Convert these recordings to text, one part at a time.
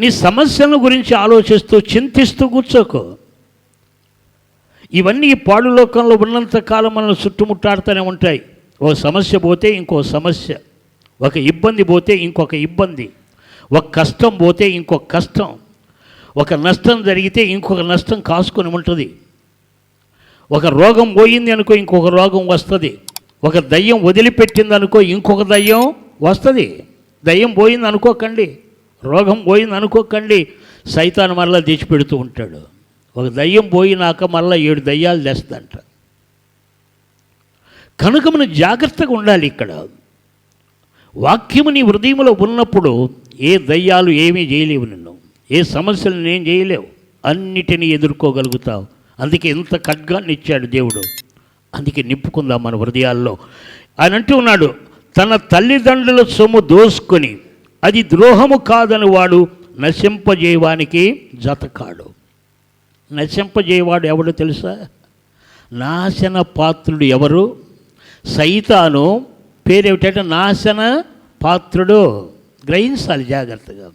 నీ సమస్యల గురించి ఆలోచిస్తూ చింతిస్తూ కూర్చోకు. ఇవన్నీ ఈ పాడు లోకంలో ఉన్నంతకాలం మనల్ని చుట్టుముట్టాడుతూనే ఉంటాయి. ఓ సమస్య పోతే ఇంకో సమస్య. ఒక ఇబ్బంది పోతే ఇంకొక ఇబ్బంది. ఒక కష్టం పోతే ఇంకొక కష్టం. ఒక నష్టం జరిగితే ఇంకొక నష్టం కాసుకొని ఉంటుంది. ఒక రోగం పోయింది అనుకో ఇంకొక రోగం వస్తుంది. ఒక దయ్యం వదిలిపెట్టింది అనుకో ఇంకొక దయ్యం వస్తుంది. దయ్యం పోయింది అనుకోకండి. రోగం పోయింది అనుకోకండి. సైతాన్ మరలా తెచ్చిపెడుతూ ఉంటాడు. ఒక దయ్యం పోయినాక మళ్ళీ ఏడు దయ్యాలు తెస్తుందంట కనుక మనం జాగ్రత్తగా ఉండాలి ఇక్కడ. వాక్యము నీ హృదయంలో ఉన్నప్పుడు ఏ దయ్యాలు ఏమీ చేయలేవు నిన్ను. ఏ సమస్యలు నేను చేయలేవు. అన్నిటినీ ఎదుర్కోగలుగుతావు. అందుకే ఇంత ఖడ్గాన్ని ఇచ్చాడు దేవుడు. అందుకే నింపుకుందాం మన హృదయాల్లో. ఆయన అంటూ ఉన్నాడు తన తల్లిదండ్రుల సొమ్ము దోసుకొని అది ద్రోహము కాదని వాడు నశింపజేయవానికి జతకాడు. నశింపజేయవాడు ఎవడో తెలుసా? నాశన పాత్రుడు ఎవరు? సైతాను పేరేమిటంటే నాశన పాత్రుడు. గ్రహించాలి జాగ్రత్తగా.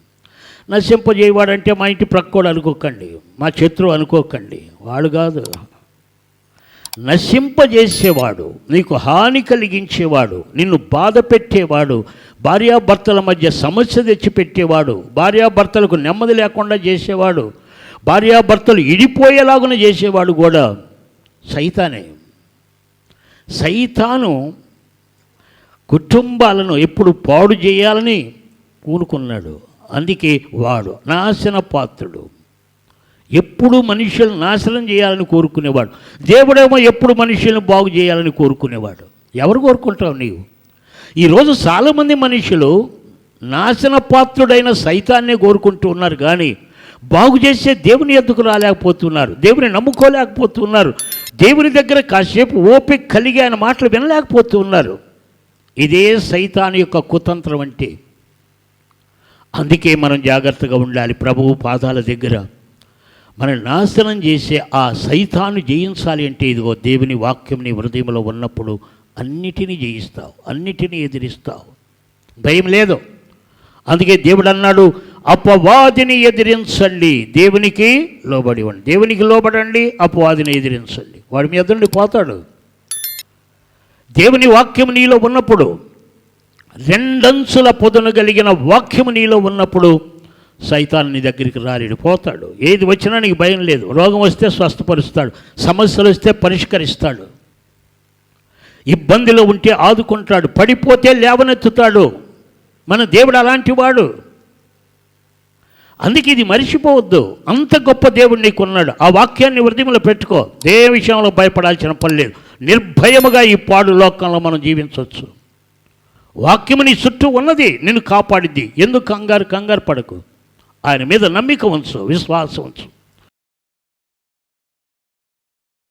నశింపజేయవాడంటే మా ఇంటి ప్రక్కోడు అనుకోకండి మా శత్రువు అనుకోకండి వాడు కాదు. నశింపజేసేవాడు నీకు హాని కలిగించేవాడు నిన్ను బాధ పెట్టేవాడు భార్యాభర్తల మధ్య సమస్య తెచ్చిపెట్టేవాడు భార్యాభర్తలకు నెమ్మది లేకుండా చేసేవాడు భార్యాభర్తలు ఇడిపోయేలాగున చేసేవాడు కూడా సైతానే. సైతాను కుటుంబాలను ఎప్పుడు పాడు చేయాలని కూనుకున్నాడు అందుకే వాడు నాశన పాత్రుడు ఎప్పుడు మనుషులను నాశనం చేయాలని కోరుకునేవాడు. దేవుడేమో ఎప్పుడు మనుషులను బాగు చేయాలని కోరుకునేవాడు. ఎవరు కోరుకుంటావు నీవు? ఈరోజు చాలామంది మనుషులు నాశన పాత్రుడైన సైతాన్నే కోరుకుంటూ ఉన్నారు కానీ బాగు చేసే దేవుని ఎద్దుకు రాలేకపోతున్నారు దేవుని నమ్ముకోలేకపోతున్నారు దేవుని దగ్గర కాసేపు ఓపిక కలిగి ఆయన మాటలు వినలేకపోతున్నారు. ఇదే సైతాన్ యొక్క కుతంత్రం అంటే. అందుకే మనం జాగ్రత్తగా ఉండాలి ప్రభువు పాదాల దగ్గర. మనం నాశనం చేసే ఆ సైతాన్ని జయించాలి అంటే ఇదిగో దేవుని వాక్యం నీ హృదయంలో ఉన్నప్పుడు అన్నిటినీ జయిస్తావు అన్నిటినీ ఎదిరిస్తావు. భయం లేదు. అందుకే దేవుడు అన్నాడు అపవాదిని ఎదిరించండి దేవునికి లోబడి ఉండి దేవునికి లోబడండి అపవాదిని ఎదిరించండి. వాడి మీద నుండి పోతాడు. దేవుని వాక్యం నీలో ఉన్నప్పుడు రెండంచుల పొదను కలిగిన వాక్యము నీలో ఉన్నప్పుడు సైతాన్ నీ దగ్గరికి రాలేడు పోతాడు. ఏది వచ్చినా నీకు భయం లేదు. రోగం వస్తే స్వస్థపరుస్తాడు. సమస్యలు వస్తే పరిష్కరిస్తాడు. ఇబ్బందిలో ఉంటే ఆదుకుంటాడు పడిపోతే లేవనెత్తుతాడు. మన దేవుడు అలాంటి వాడు. అందుకే ఇది మరిచిపోవద్దు. అంత గొప్ప దేవుడు నీకున్నాడు. ఆ వాక్యాన్ని హృదయంలో పెట్టుకో. ఏ విషయంలో భయపడాల్సిన పని లేదు. నిర్భయముగా ఈ పాడు లోకంలో మనం జీవించవచ్చు. వాక్యము నీ చుట్టూ ఉన్నది నిన్ను కాపాడిద్ది. ఎందుకు కంగారు? కంగారు పడకు. ఆయన మీద నమ్మిక ఉంచు విశ్వాసం ఉంచు.